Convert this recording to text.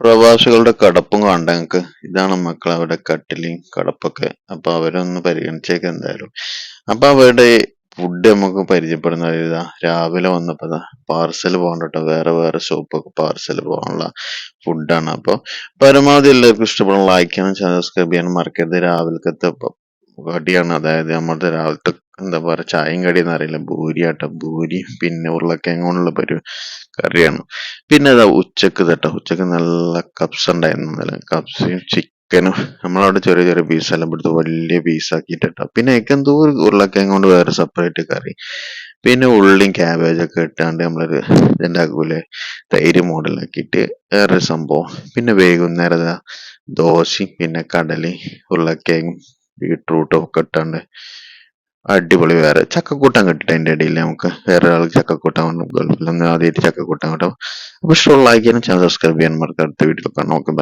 പ്രവാസികളുടെ കടപ്പും കാണണ്ട ഞങ്ങക്ക്. ഇതാണ് മക്കൾ അവരുടെ കട്ടിലും കടപ്പൊക്കെ. അപ്പൊ അവരൊന്ന് പരിഗണിച്ചേക്ക് എന്തായാലും. അപ്പൊ അവരുടെ ഫുഡ് നമുക്ക് പരിചയപ്പെടുന്ന ഇതാ രാവിലെ വന്നപ്പോ പാർസൽ പോകണ്ടട്ടോ. വേറെ വേറെ ഷോപ്പൊക്കെ പാർസൽ പോകാനുള്ള ഫുഡാണ് അപ്പൊ പരമാവധി എല്ലാവർക്കും ഇഷ്ടപ്പെടുന്ന ലൈക്ക് ചെയ്യണം സബ്സ്ക്രൈബ് ചെയ്യാനും മറക്കരുത്. രാവിലത്തെ കടിയാണ്. അതായത് നമ്മുടെ രാവിലത്തെ എന്താ പറയുക ചായയും കടിയെന്ന് അറിയില്ല ഭൂരിയാട്ടോ ഭൂരി പിന്നെ ഉരുളക്കിഴങ്ങ് കൊണ്ടുള്ള പരി കറിയാണ്. പിന്നെ അതാ ഉച്ചയ്ക്ക് തട്ടോ ഉച്ചയ്ക്ക് നല്ല കപ്സ് ഉണ്ടായിരുന്നു. നല്ല കപ്സയും ചിക്കനും നമ്മളവിടെ ചെറിയ ചെറിയ പീസ് എല്ലാം എടുത്ത് വലിയ പീസാക്കിയിട്ടോ പിന്നെ എന്തോ ഉരുളക്കിഴങ്ങ് കൊണ്ട് വേറെ സെപ്പറേറ്റ് കറി. പിന്നെ ഉള്ളിയും ക്യാബേജൊക്കെ ഇട്ടാണ്ട് നമ്മളൊരു ഇതുണ്ടാക്കൂലേ തൈര് മോഡലാക്കിയിട്ട് വേറൊരു സംഭവം. പിന്നെ വൈകുന്നേരം ദോശയും പിന്നെ കടലയും ഉരുളക്കിഴങ്ങും ബീട്രൂട്ടും ഒക്കെ ഇട്ടാണ്ട് അടിപൊളി വേറെ ചക്കക്കൂട്ടാൻ കിട്ടിട്ട് അതിന്റെ ഇടയിൽ നമുക്ക് വേറെ ഒരാൾ ചക്കക്കൂട്ടാൻ വന്നു. ഗൾഫിൽ നിന്ന് ആദ്യമായിട്ട് ചക്കക്കൂട്ടാൻ കിട്ടും. അപ്പൊ ഇഷ്ടമുള്ള ലൈക്ക് ചാനൽ സബ്സ്ക്രൈബ് ചെയ്യാൻ മറക്കാം വീഡിയോ കാണാം നോക്കുമ്പോൾ